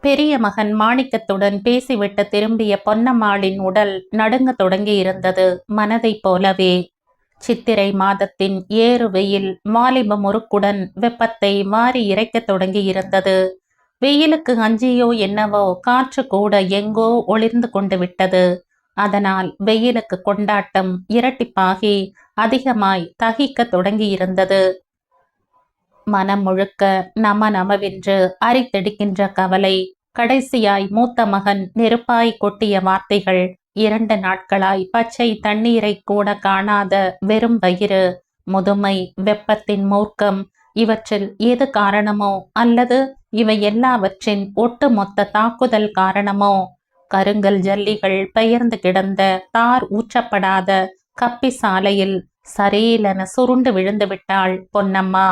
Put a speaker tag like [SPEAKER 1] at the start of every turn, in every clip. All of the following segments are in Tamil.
[SPEAKER 1] பெரிய மகன் மாணிக்கத்துடன் பேசிவிட்டு திரும்பிய பொன்னம்மாளின் உடல் நடுங்க தொடங்கியிருந்தது மனதைப் போலவே. சித்திரை மாதத்தின் ஏறு வெயில் மாலிப முறுக்குடன் வெப்பத்தை மாறி இறைக்கத் தொடங்கியிருந்தது. வெயிலுக்கு அஞ்சியோ என்னவோ காற்று கூட எங்கோ ஒளிர்ந்து கொண்டு விட்டது. அதனால் வெயிலுக்கு கொண்டாட்டம் இரட்டிப்பாகி அதிகமாய் தகிக்க தொடங்கியிருந்தது. மனம் முழுக்க நம நமவென்று அரித்தெடுக்கின்ற கவலை கடைசியாய் மூத்த மகன் நெருப்பாய் கொட்டிய வார்த்தைகள் இரண்டு நாட்களாய் பச்சை தண்ணீரை கூட காணாத வெறும் வயிறு முதுமை வெப்பத்தின் மூர்க்கம் இவற்றில் எது காரணமோ அல்லது இவை எல்லாவற்றின் ஒட்டுமொத்த தாக்குதல் காரணமோ? கருங்கல் ஜல்லிகள் பெயர்ந்து கிடந்த தார் ஊற்றப்படாத கப்பி சாலையில் சரீலென சுருண்டு விழுந்து விட்டாள் பொன்னம்மா.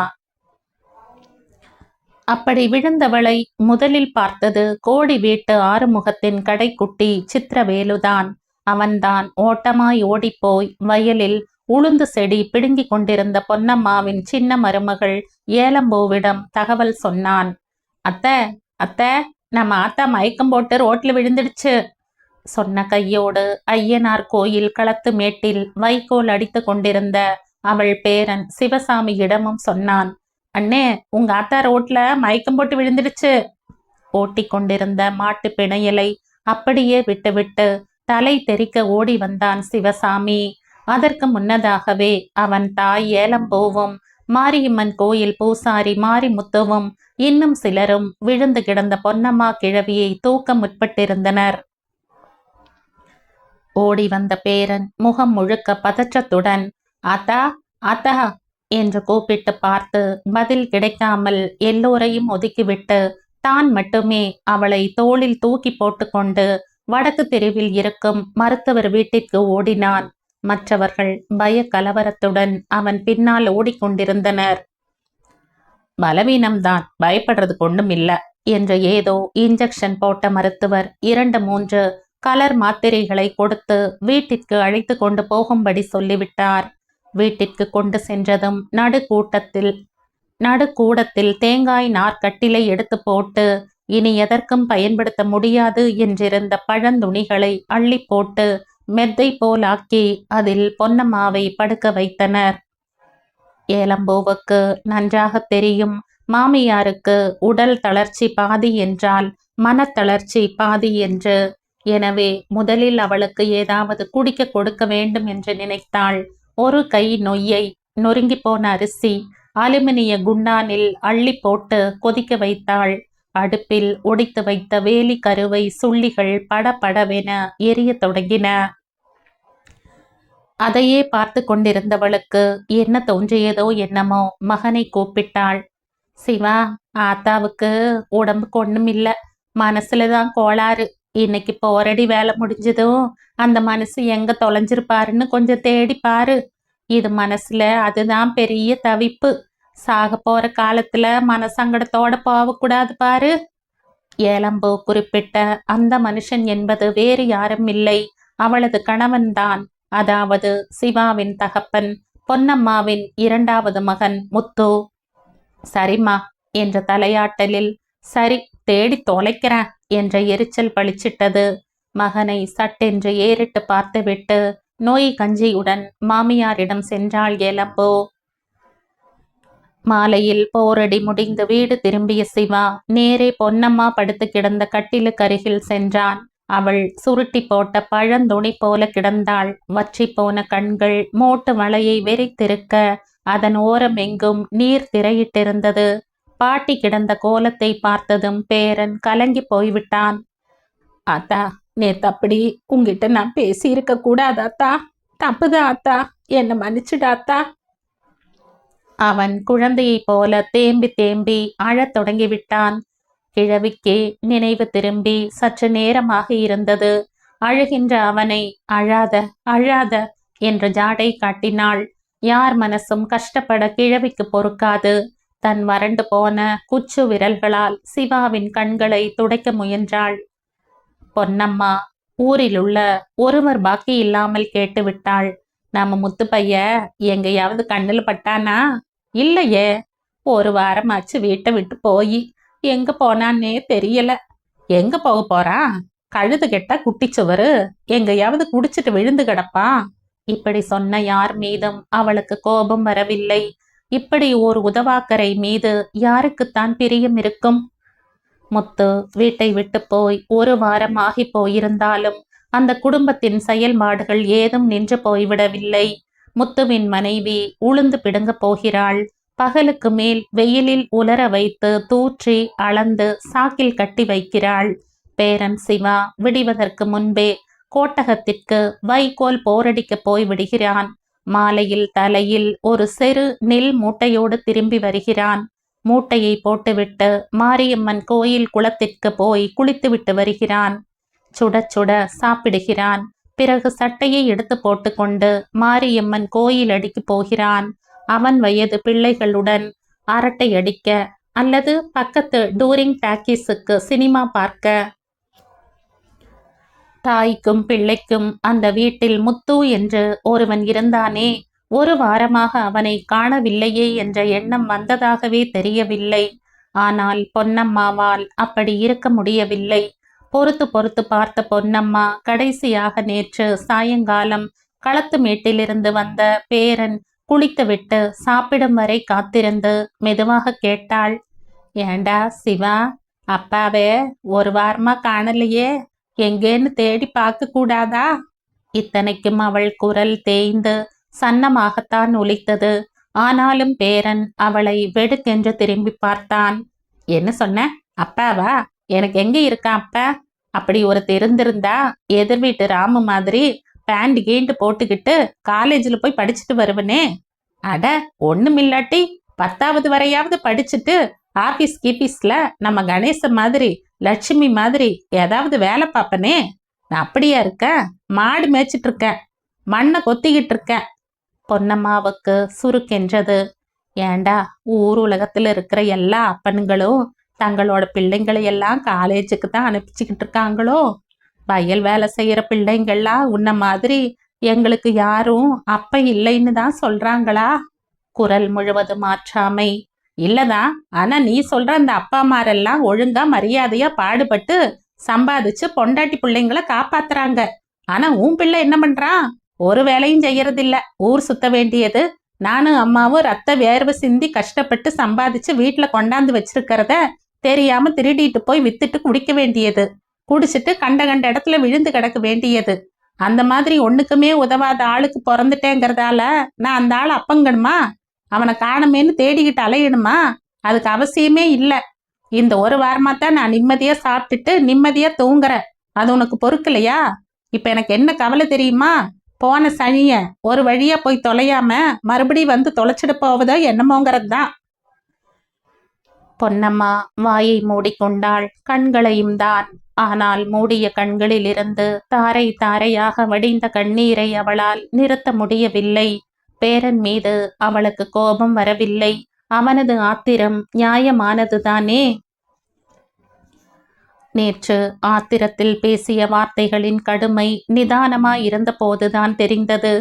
[SPEAKER 1] அப்படி விழுந்தவளை முதலில் பார்த்தது கோடி வீட்டு ஆறுமுகத்தின் கடைக்குட்டி சித்திரவேலுதான். அவன்தான் ஓட்டமாய் ஓடிப்போய் வயலில் உளுந்து செடி பிடுங்கிக் கொண்டிருந்த பொன்னம்மாவின் சின்ன மருமகள் ஏலம்பூவிடம் தகவல் சொன்னான். அத்த அத்த நம்ம ஆத்தா மயக்கம் போட்டு ரோட்ல விழுந்துடுச்சு சொன்ன கையோடு ஐயனார் கோயில் களத்து மேட்டில் வைக்கோல் அடித்து கொண்டிருந்த அவள் பேரன் சிவசாமியிடமும் சொன்னான். அண்ணே உங்க ஆத்தா ரோட்ல மயக்கம் போட்டு விழுந்துடுச்சு. ஓட்டி கொண்டிருந்த மாட்டு பிணையலை அப்படியே விட்டுவிட்டு தலை தெறிக்க ஓடி வந்தான் சிவசாமி. அதற்கு முன்னதாகவே அவன் தாய் ஏலம்பூவும் மாரியம்மன் கோயில் பூசாரி மாரிமுத்துவும் இன்னும் சிலரும் விழுந்து கிடந்த பொன்னம்மா கிழவியை தூக்க முற்பட்டிருந்தனர். ஓடி வந்த பேரன் முகம் முழுக்க பதற்றத்துடன் ஆத்தா ஆத்தா என்று கூப்பிட்டு பார்த்து பதில் கிடைக்காமல் எல்லோரையும் ஒதுக்கிவிட்டு தான் மட்டுமே அவளை தோளில் தூக்கி போட்டுக்கொண்டு வடக்கு தெருவில் இருக்கும் மருத்துவர் வீட்டிற்கு ஓடினான். மற்றவர்கள் பய கலவரத்துடன் அவன் பின்னால் ஓடிக்கொண்டிருந்தனர். பலவீனம்தான் பயப்படுறது கொண்டும் இல்லை என்று ஏதோ இன்ஜெக்ஷன் போட்ட மருத்துவர் இரண்டு மூன்று கலர் மாத்திரைகளை கொடுத்து வீட்டிற்கு அழைத்து கொண்டு போகும்படி சொல்லிவிட்டார். வீட்டிற்கு கொண்டு சென்றதும் நடுக்கூட்டத்தில் நடுக்கூடத்தில் தேங்காய் நார்க்கட்டிலை எடுத்து போட்டு இனி எதற்கும் பயன்படுத்த முடியாது என்றிருந்த பழந்துணிகளை அள்ளி போட்டு மெத்தை போலாக்கி அதில் பொன்னம்மாவை படுக்க வைத்தனர். ஏலம்பூவுக்கு நன்றாக தெரியும் மாமியாருக்கு உடல் தளர்ச்சி பாதி என்றால் மனத்தளர்ச்சி பாதி என்று. எனவே முதலில் அவளுக்கு ஏதாவது குடிக்க கொடுக்க வேண்டும் என்று நினைத்தாள். ஒரு கை நொய்யை நொறுங்கி போன அரிசி அலுமினிய குண்டானில் அள்ளி போட்டு கொதிக்க வைத்தாள். அடுப்பில் ஒடித்து வைத்த வேலி கருவை சுள்ளிகள் படபடவென எரிய தொடங்கின. அதையே பார்த்து கொண்டிருந்தவளுக்கு என்ன தோன்றியதோ என்னமோ மகனை கூப்பிட்டாள். சிவா ஆத்தாவுக்கு உடம்புக்கு ஒண்ணும் இல்ல மனசுலதான் கோளாறு. இன்னைக்கு போரடி வேலை முடிஞ்சதும் அந்த மனசு எங்க தொலைஞ்சிருப்பாருன்னு கொஞ்சம் தேடி பாரு. இது மனசுல அதுதான் பெரிய தவிப்பு. சாக போற காலத்துல மனசங்கடத்தோட போகக்கூடாது பாரு. ஏலம்போ குறிப்பிட்ட அந்த மனுஷன் என்பது வேறு யாரும் இல்லை. அவளது கணவன்தான் அதாவது சிவாவின் தகப்பன் பொன்னம்மாவின் இரண்டாவது மகன் முத்து. சரிம்மா என்ற தலையாட்டலில் சரி தேடி தொலைக்கிறேன் என்ற எரிச்சல் பளிச்சிட்டது. மகனை சட்டென்று ஏறிட்டு பார்த்துவிட்டு நோய் கஞ்சியுடன் மாமியாரிடம் சென்றாள் ஏலப்போ மாலையில் போரடி முடிந்து வீடு திரும்பிய சிவா நேரே பொன்னம்மா படுத்து கிடந்த கட்டிலுக்கருகில் சென்றான். அவள் சுருட்டி போட்ட பழந்துணி போல கிடந்தாள். வற்றி போன கண்கள் மோட்டு மலையை வெறித்திருக்க அதன் ஓரம் எங்கும் நீர் திரையிட்டிருந்தது. பாட்டி கிடந்த கோலத்தை பார்த்ததும் பேரன் கலங்கி போய்விட்டான். ஆத்தா நேத்து அப்படி உங்ககிட்ட நான் பேசி இருக்க கூடாதாத்தா தப்புதான் ஆத்தா என்னை மன்னிச்சுடாத்தா அவன் குழந்தையைப் போல தேம்பி தேம்பி அழத் தொடங்கிவிட்டான். கிழவிக்கே நினைவு திரும்பி சற்று நேரமாக இருந்தது. அழுகின்ற அவனை அழாத அழாத என்ற ஜாடை காட்டினாள். யார் மனசும் கஷ்டப்பட கிழவிக்கு பொறுக்காது. தன் வறண்டு போன குச்சு விரல்களால் சிவாவின் கண்களை துடைக்க முயன்றாள். பொன்னம்மா ஊரில் உள்ள ஒருவர் பாக்கி இல்லாமல் கேட்டுவிட்டாள் நம்ம முத்து பைய எங்கேயாவது கண்ணில் பட்டானா? இல்லையே. ஒரு வாரமாச்சு வீட்டை விட்டு போய் எங்க போனான்னே தெரியல. எங்க போக போறான் கழுது கெட்டா குட்டிச்சுவரு எங்கேயாவது குடிச்சிட்டு விழுந்து கிடப்பான் இப்படி சொன்ன யார் மீதும் அவளுக்கு கோபம் வரவில்லை. இப்படி ஓர் உதவாக்கரை மீது யாருக்குத்தான் பிரியம் இருக்கும்? முத்து வீட்டை விட்டு போய் ஒரு வாரம் ஆகி போயிருந்தாலும் அந்த குடும்பத்தின் செயல்பாடுகள் ஏதும் நின்று போய்விடவில்லை. முத்துவின் மனைவி உளுந்து பிடுங்க போகிறாள். பகலுக்கு மேல் வெயிலில் உலர வைத்து தூற்றி அளந்து சாக்கில் கட்டி வைக்கிறாள். பேரன் சிவா விடிவதற்கு முன்பே கோட்டகத்திற்கு வைகோல் போரடிக்க போய் விடுகிறான் மாலையில் தலையில் ஒரு சிறு நெல் மூட்டையோடு திரும்பி வருகிறான். மூட்டையை போட்டுவிட்டு மாரியம்மன் கோயில் குளத்திற்கு போய் குளித்துவிட்டு வருகிறான். சுட சுட சாப்பிடுகிறான். பிறகு சட்டையை எடுத்து போட்டுக்கொண்டு மாரியம்மன் கோயில் அடிக்கு போகிறான். அவன் வயது பிள்ளைகளுடன் அரட்டை அடிக்க அல்லது பக்கத்து டூரிங் டாக்கீஸுக்கு சினிமா பார்க்க தாய்க்கும் பிள்ளைக்கும் அந்த வீட்டில் முத்து என்று ஒருவன் இருந்தானே ஒரு வாரமாக அவனை காணவில்லையே என்ற எண்ணம் வந்ததாகவே தெரியவில்லை. ஆனால் பொன்னம்மாவால் அப்படி இருக்க முடியவில்லை. பொறுத்து பொறுத்து பார்த்த பொன்னம்மா கடைசியாக நேற்று சாயங்காலம் களத்து மேட்டிலிருந்து வந்த பேரன் குளித்துவிட்டு சாப்பிடும் வரை காத்திருந்து மெதுவாக கேட்டாள் ஏண்டா சிவா அப்பாவே ஒரு வாரமா காணலையே? எங்கேன்னு தேடி பார்க்க கூடாதா? இத்தனைக்கும் அவள் குரல் தேய்ந்து சன்னமாகத்தான் ஒலித்தது. ஆனாலும் பேரன் அவளை வெடுக்கென்று திரும்பி பார்த்தான். என்ன சொன்ன? அப்பாவா? எனக்கு எங்க இருக்கான் அப்பா? அப்படி ஒரு தெரிந்திருந்தா எதிர் வீட்டு ராமு மாதிரி பேண்ட் கீண்டு போட்டுக்கிட்டு காலேஜில் போய் படிச்சுட்டு வருவனே? அட ஒண்ணுமில்லாட்டி பத்தாவது வரையாவது படிச்சுட்டு ஆபீஸ் கீபீஸில் நம்ம கணேச மாதிரி லட்சுமி மாதிரி ஏதாவது வேலை பார்ப்பனே? நான் அப்படியா இருக்கேன்? மாடு மேய்ச்சிட்டு இருக்கேன். மண்ணை கொத்திக்கிட்டு இருக்கேன். பொன்னம்மாவுக்கு சுருக்கென்றது. ஏண்டா ஊர் உலகத்துல இருக்கிற எல்லா அப்பனுங்களும் தங்களோட பிள்ளைங்களை எல்லாம் காலேஜுக்கு தான் அனுப்பிச்சுக்கிட்டு இருக்காங்களோ? வயல் வேலை செய்கிற பிள்ளைங்கள்லாம் உன்ன மாதிரி எங்களுக்கு யாரும் அப்ப இல்லைன்னு தான் சொல்றாங்களா? குரல் முழுவதும் மாற்றாமை. இல்லதான். ஆனா நீ சொல்ற அந்த அப்பா அம்மாரெல்லாம் ஒழுங்கா மரியாதையா பாடுபட்டு சம்பாதிச்சு பொண்டாட்டி பிள்ளைங்கள காப்பாத்துறாங்க. ஆனா உன் பிள்ளை என்ன பண்றான் ஒரு வேலையும் செய்யறதில்ல. ஊர் சுத்த வேண்டியது. நானும் அம்மாவும் ரத்த வேர்வை சிந்தி கஷ்டப்பட்டு சம்பாதிச்சு வீட்டுல கொண்டாந்து வச்சிருக்கிறத தெரியாம திருடிட்டு போய் வித்துட்டு குடிக்க வேண்டியது. குடிச்சிட்டு கண்ட கண்ட இடத்துல விழுந்து கிடக்க வேண்டியது. அந்த மாதிரி ஒண்ணுக்குமே உதவாத ஆளுக்கு பிறந்துட்டேங்கிறதால நான் அந்த ஆள் அப்பங்கணுமா? அவனை காணமேன்னு தேடிக்கிட்டு அலையணுமா? அதுக்கு அவசியமே இல்லை. இந்த ஒரு வாரமாக தான் நான் நிம்மதியாக சாப்பிட்டுட்டு நிம்மதியாக தூங்குறேன். அது உனக்கு பொறுக்கலையா இப்போ எனக்கு என்ன கவலை தெரியுமா? போன சனிய ஒரு வழியா போய் தொலையாம மறுபடியும் வந்து தொலைச்சிட்டு போவதோ என்னமோங்கிறது தான் பொன்னம்மா வாயை மூடிக்கொண்டாள். கண்களையும் தான். ஆனால் மூடிய கண்களிலிருந்து தாரை தாரையாக வடிந்த கண்ணீரை அவளால் நிறுத்த முடியவில்லை. பேரன் மீது அவளுக்கு கோபம் வரவில்லை. அவனது ஆத்திரம் நியாயமானதுதானே? நேற்று ஆத்திரத்தில் பேசிய வார்த்தைகளின் கடுமை நிதானமாய் இருந்தபோதுதான் தெரிந்தது.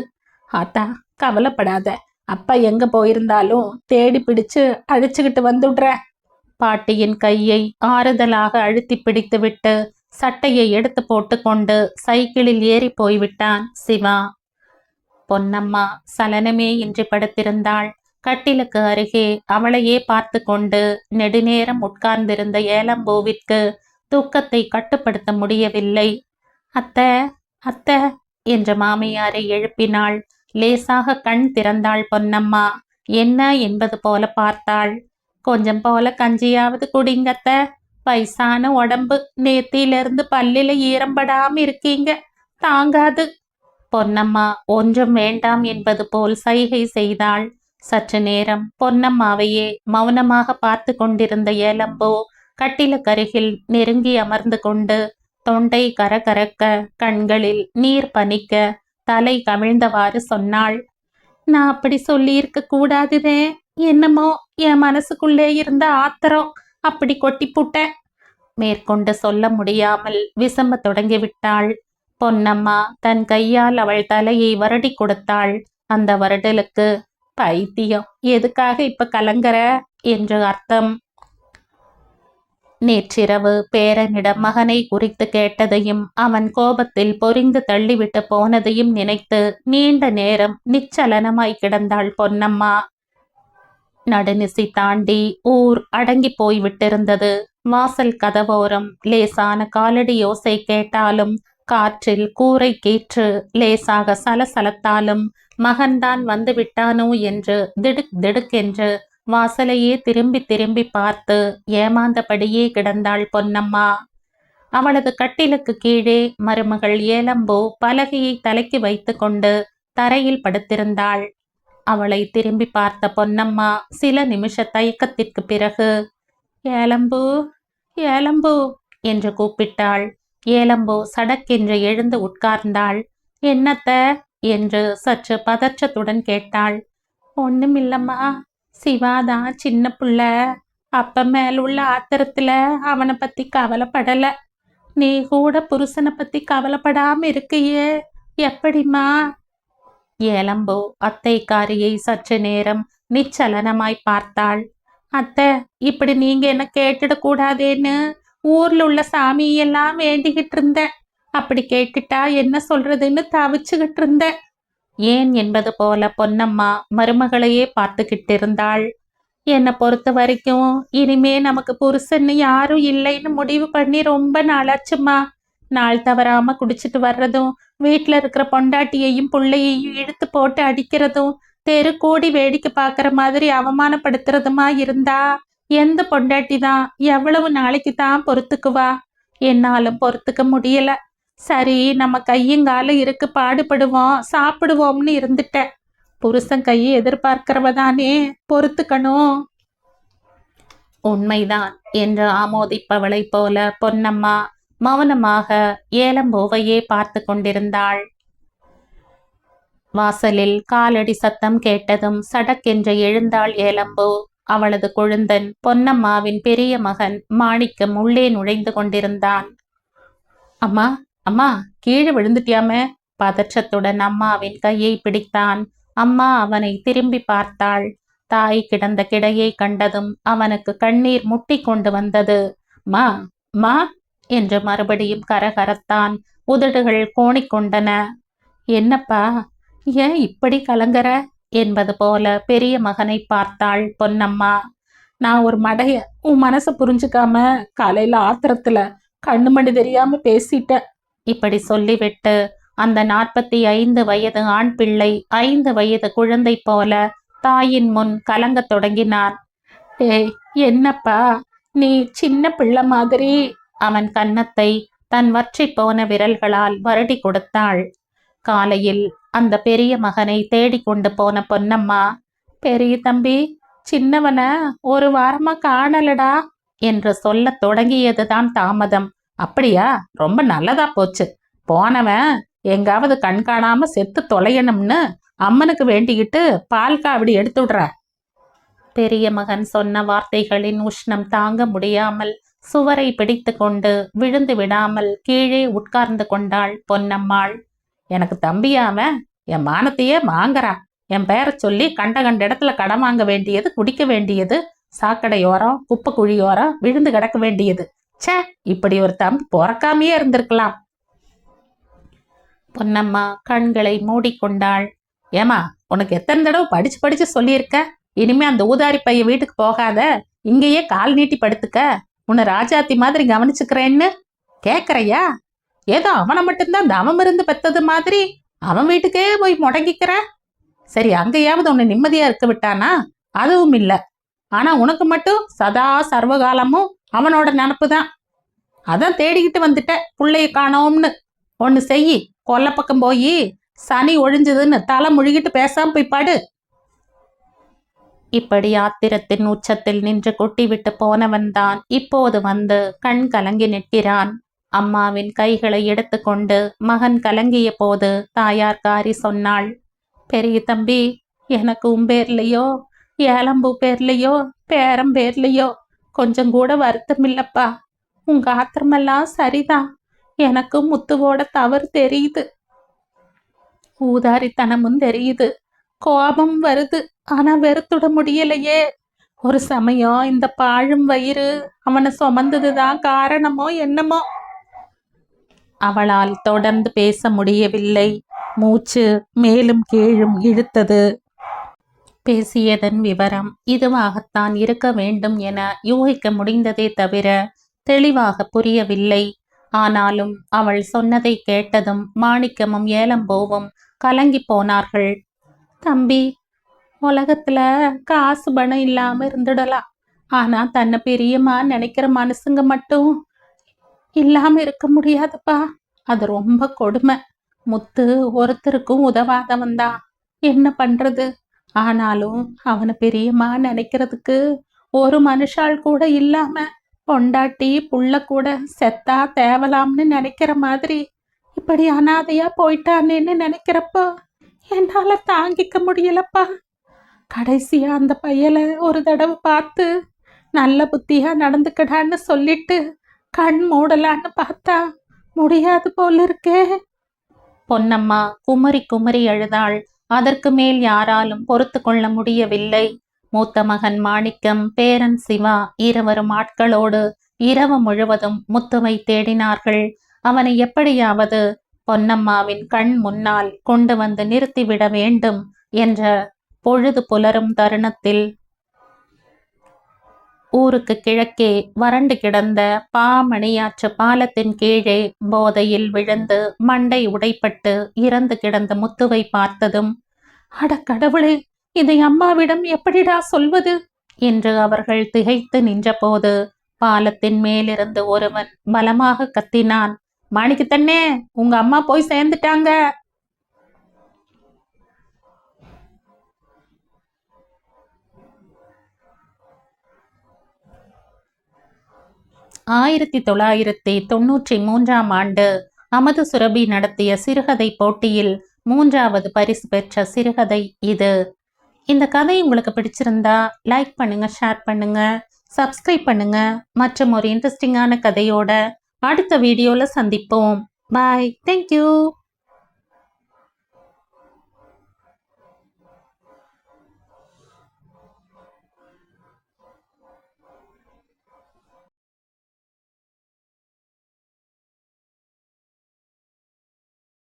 [SPEAKER 1] ஆத்தா கவலைப்படாத. அப்பா எங்க போயிருந்தாலும் தேடி பிடிச்சு அழிச்சுக்கிட்டு வந்துடுற. பாட்டியின் கையை ஆறுதலாக அழுத்தி பிடித்துவிட்டு சட்டையை எடுத்து போட்டுக்கொண்டு சைக்கிளில் ஏறி போய்விட்டான் சிவா. பொன்னம்மா சலனமே இன்றி படுத்திருந்தாள். கட்டிலுக்கு அருகே அவளையே பார்த்து கொண்டு நெடுநேரம் உட்கார்ந்திருந்த ஏலம்பூவிற்கு தூக்கத்தை கட்டுப்படுத்த முடியவில்லை. அத்த அத்த என்ற மாமியாரை எழுப்பினாள். லேசாக கண் திறந்தாள் பொன்னம்மா. என்ன என்பது போல பார்த்தாள். கொஞ்சம் போல கஞ்சியாவது குடிங்கத்த வயசான உடம்பு நேத்தியிலிருந்து பல்லில ஈரம்படாம இருக்கீங்க. தாங்காது. பொன்னம்மா ஒன்றும் வேண்டாம் என்பது போல் சைகை செய்தாள். சற்று நேரம். பொன்னம்மாவையே மௌனமாக பார்த்து கொண்டிருந்த ஏலம்போ கட்டிலுக்கருகில் நெருங்கி அமர்ந்து கொண்டு தொண்டை கரகரக்க கண்களில் நீர் பனிக்க தலை கவிழ்ந்தவாறு சொன்னாள். நான் அப்படி சொல்லியிருக்க கூடாதுதே. என்னமோ என் மனசுக்குள்ளே இருந்த ஆத்திரம் அப்படி கொட்டி புட்டேன். மேற்கொண்டு சொல்ல முடியாமல் விசம்ப தொடங்கி விட்டாள் பொன்னம்மா தன் கையால் அவள் தலையை வருடி கொடுத்தாள். அந்த வருடலுக்கு பைத்தியம் எதுக்காக இப்ப கலங்கற? என்று அர்த்தம். நேற்றிரவு பேரனிடம் மகனை குறித்து கேட்டதையும் அவன் கோபத்தில் பொறிந்து தள்ளிவிட்டு போனதையும் நினைத்து நீண்ட நேரம் நிச்சலனமாய் கிடந்தாள் பொன்னம்மா. நடுநிசி தாண்டி ஊர் அடங்கி போய்விட்டிருந்தது. வாசல் கதவோரம் லேசான காலடி யோசை கேட்டாலும் காற்றில் கூரை கீற்று லேசாக சலசலத்தாலும் மகன்தான் வந்து விட்டானோ என்று திடுக் திடுக்கென்று வாசலையே திரும்பி திரும்பி பார்த்து ஏமாந்தபடியே கிடந்தாள் பொன்னம்மா. அவளது கட்டிலுக்கு கீழே மருமகள் ஏலம்போ பலகையை தலைக்கு வைத்துக்கொண்டு தரையில் படுத்திருந்தாள். அவளை திரும்பி பார்த்த பொன்னம்மா சில நிமிஷ தயக்கத்திற்கு பிறகு ஏலம்பு ஏலம்பு என்று கூப்பிட்டாள். ஏலம்போ சடக்கென்று எழுந்து உட்கார்ந்தாள். என்னத்த என்று சற்று பதற்றத்துடன் கேட்டாள். ஒண்ணுமில்லம்மா. சிவாதான் சின்ன புள்ள. அப்ப மேல உள்ள ஆத்திரத்துல அவனை பத்தி கவலைப்படல. நீ கூட புருஷனை பத்தி கவலைப்படாம இருக்கையே. எப்படிம்மா ஏலம்போ அத்தைக்காரியை சற்று நேரம் நிச்சலனமாய் பார்த்தாள். அத்தை இப்படி நீங்க என்ன கேட்டுடக்கூடாதேன்னு ஊர்ல உள்ள சாமியெல்லாம் வேண்டிக்கிட்டு இருந்தேன். அப்படி கேட்டுட்டா என்ன சொல்றதுன்னு தவிச்சுக்கிட்டு இருந்தேன். ஏன் என்பது போல பொன்னம்மா மருமகளையே பார்த்துக்கிட்டு இருந்தாள். என்னை பொறுத்த வரைக்கும் இனிமே நமக்கு புருஷன்னு யாரும் இல்லைன்னு முடிவு பண்ணி ரொம்ப நாளாச்சுமா. நாள் தவறாம குடிச்சிட்டு வர்றதும் வீட்டுல இருக்கிற பொண்டாட்டியையும் புள்ளையையும் இழுத்து போட்டு அடிக்கிறதும் தெரு கூடி வேடிக்கை பார்க்குற மாதிரி அவமானப்படுத்துறதுமா இருந்தா? எந்த பொண்டாட்டி தான் எவ்வளவு நாளைக்கு தான் பொறுத்துக்குவா? என்னாலும் பொறுத்துக்க முடியல. சரி நம்ம கையங்கால இருக்கு பாடுபடுவோம் சாப்பிடுவோம்னு இருந்துட்டேன் புருஷன் கையை எதிர்பார்க்கிறவ தானே பொறுத்துக்கணும். உண்மைதான் என்று ஆமோதிப்பவளைப் போல பொன்னம்மா மௌனமாக ஏலம்போவையே பார்த்து கொண்டிருந்தாள். வாசலில் காலடி சத்தம் கேட்டதும் சடக்கென்று எழுந்தாள் ஏலம்போ. அவளது கொழுந்தன் பொன்னம்மாவின் பெரிய மகன் மாணிக்கம் உள்ளே நுழைந்து கொண்டிருந்தான். அம்மா அம்மா கீழே விழுந்துட்டியாமே? பதற்றத்துடன் அம்மாவின் கையை பிடித்தான். அம்மா அவனை திரும்பி பார்த்தாள். தாய் கிடந்த கிடையை கண்டதும் அவனுக்கு கண்ணீர் முட்டி கொண்டு வந்தது. மா மா என்று மறுபடியும் கரகரத்தான். உதடுகள் கோணிக்கொண்டன என்னப்பா ஏன் இப்படி கலங்கற? என்பது போல பெரிய மகனை பார்த்தாள் பொன்னம்மா நான் ஒரு மடைய. உன் மனசை புரிஞ்சுக்காம காலையில ஆத்திரத்துல கண்ணு மணி தெரியாம பேசிட்டேன். இப்படி சொல்லிவிட்டு அந்த நாற்பத்தி ஐந்து வயது ஆண் பிள்ளை ஐந்து வயது குழந்தை போல தாயின் முன் கலங்க தொடங்கினான் ஏய் என்னப்பா? நீ சின்ன பிள்ளை மாதிரி. அவன் கன்னத்தை தன் வற்றி போன விரல்களால் வருடி கொடுத்தாள். காலையில் அந்த பெரிய மகனை தேடிக்கொண்டு போன பொன்னம்மா பெரிய தம்பி சின்னவன ஒரு வாரமா காணலடா என்று சொல்லத் தொடங்கியதுதான் தாமதம். அப்படியா? ரொம்ப நல்லதா போச்சு. போனவன் எங்காவது கண்காணாம செத்து தொலையணும்னு அம்மனுக்கு வேண்டிக்கிட்டு பால் காவடி எடுத்து விடுற பெரிய மகன் சொன்ன வார்த்தைகளின் உஷ்ணம் தாங்க முடியாமல் சுவரை பிடித்து கொண்டு விழுந்து விடாமல் கீழே உட்கார்ந்து கொண்டாள் பொன்னம்மாள். எனக்கு தம்பியாவன் என் மானத்தையே வாங்குறான். என் பேரை சொல்லி கண்ட கண்ட இடத்துல கடன் வாங்க வேண்டியது குடிக்க வேண்டியது சாக்கடையோரம் குப்பை குழியோரம் விழுந்து கிடக்க வேண்டியது. ச்சே இப்படி ஒரு தம்பி பிறக்காமையே இருந்திருக்கலாம். பொன்னம்மா கண்களை மூடிக்கொண்டாள். ஏமா உனக்கு எத்தனை தடவை படிச்சு படிச்சு சொல்லியிருக்க? இனிமே அந்த ஊதாரி பைய வீட்டுக்கு போகாத. இங்கேயே கால் நீட்டி படுத்துக்க. உன்னை ராஜாத்தி மாதிரி கவனிச்சுக்கிறேன்னு கேக்குறையா? ஏதோ அவனை மட்டும்தான் தவம் இருந்து பெத்தது மாதிரி அவன் வீட்டுக்கே போய் முடங்கிக்கிற? சரி அங்கேயாவது உன்னை நிம்மதியா இருக்க விட்டானா? அதுவும் இல்ல. ஆனா உனக்கு மட்டும் சதா சர்வகாலமும் அவனோட நினப்பு தான். அதான் தேடிக்கிட்டு வந்துட்ட புள்ளைய காணோம்னு. ஒன்னு செய் கொல்ல பக்கம் போய் சனி ஒழிஞ்சதுன்னு தலை முழுகிட்டு பேசாம போய் பாடு. இப்படி ஆத்திரத்தின் உச்சத்தில் நின்று கொட்டிவிட்டு போனவன்தான் இப்போது வந்து கண் கலங்கி நிற்கிறான். அம்மாவின் கைகளை எடுத்துக்கொண்டு மகன் கலங்கிய போது தாயார் காரி சொன்னாள் பெரிய தம்பி எனக்கு உன் பேர்லையோ ஏலம்பூ பேர்லையோ பேரம் பேர்லையோ கொஞ்சம் கூட வருத்தம் இல்லப்பா உங்க ஆத்திரமெல்லாம் சரிதான் எனக்கு முத்துவோட தவறு தெரியுது. ஊதாரித்தனமும் தெரியுது. கோபம் வருது. ஆனா வெறுத்துட முடியலையே. ஒரு சமயம் இந்த பாழும் வயிறு அவனை சுமந்ததுதான் காரணமோ என்னமோ அவளால் தொடர்ந்து பேச முடியவில்லை. மூச்சு மேலும் கீழும் இழுத்தது. பேசியதன் விவரம் இதுவாகத்தான் இருக்க வேண்டும் என யூகிக்க முடிந்ததே தவிர தெளிவாக புரியவில்லை. ஆனாலும் அவள் சொன்னதை கேட்டதும் மாணிக்கமும் ஏலம்போவும் கலங்கி போனார்கள். தம்பி உலகத்துல காசு பணம் இல்லாம இருந்துடலாம். ஆனா தன்னை பெரியமா நினைக்கிற மனசுங்க மட்டும் இல்லாம இருக்க முடியாதுப்பா. அது ரொம்ப கொடுமை. முத்து ஒருத்தருக்கும் உதவாதவன் தான் என்ன பண்றது? ஆனாலும் அவனை பெரியம்மா நினைக்கிறதுக்கு ஒரு மனுஷால் கூட இல்லாம பொண்டாட்டி புள்ள கூட செத்தா தேவலாம்னு நினைக்கிற மாதிரி இப்படி அனாதையா போயிட்டானேன்னு நினைக்கிறப்போ என்னால தாங்கிக்க முடியலப்பா. கடைசியா அந்த பையலை ஒரு தடவை பார்த்து நல்ல புத்தியா நடந்துக்கடான்னு சொல்லிட்டு கண் மூடலான்னு பார்த்தா முடியாது போல இருக்கே. பொன்னம்மா குமரி குமரி அழுதாள் அதற்கு மேல் யாராலும் பொறுத்து கொள்ள முடியவில்லை. மூத்த மகன் மாணிக்கம் பேரன் சிவா இருவரும் ஆட்களோடு இரவு முழுவதும் முத்துவை தேடினார்கள். அவனை எப்படியாவது பொன்னம்மாவின் கண் முன்னால் கொண்டு வந்து நிறுத்திவிட வேண்டும் என்ற பொழுது புலரும் தருணத்தில் ஊருக்கு கிழக்கே வறண்டு கிடந்த பாமணியாற்று பாலத்தின் கீழே போதையில் விழுந்து மண்டை உடைப்பட்டு இறந்து கிடந்த முத்துவை பார்த்ததும் அட கடவுளே இதை அம்மாவிடம் எப்படிடா சொல்வது? என்று அவர்கள் திகைத்து நின்றபோது பாலத்தின் மேலிருந்து ஒருவன் பலமாக கத்தினான் மாணிக்கத்தண்ணே உங்க அம்மா போய் சேர்ந்துட்டாங்க. ஆயிரத்தி தொள்ளாயிரத்தி தொன்னூற்றி மூன்றாம் ஆண்டு அமது சுரபி நடத்திய சிறுகதை போட்டியில் மூன்றாவது பரிசு பெற்ற சிறுகதை இது. இந்த கதை உங்களுக்கு பிடிச்சிருந்தா லைக் பண்ணுங்க ஷேர் பண்ணுங்க சப்ஸ்கிரைப் பண்ணுங்க. மற்றும் ஒரு இன்ட்ரெஸ்டிங்கான கதையோட அடுத்த வீடியோவில் சந்திப்போம். Bye thank you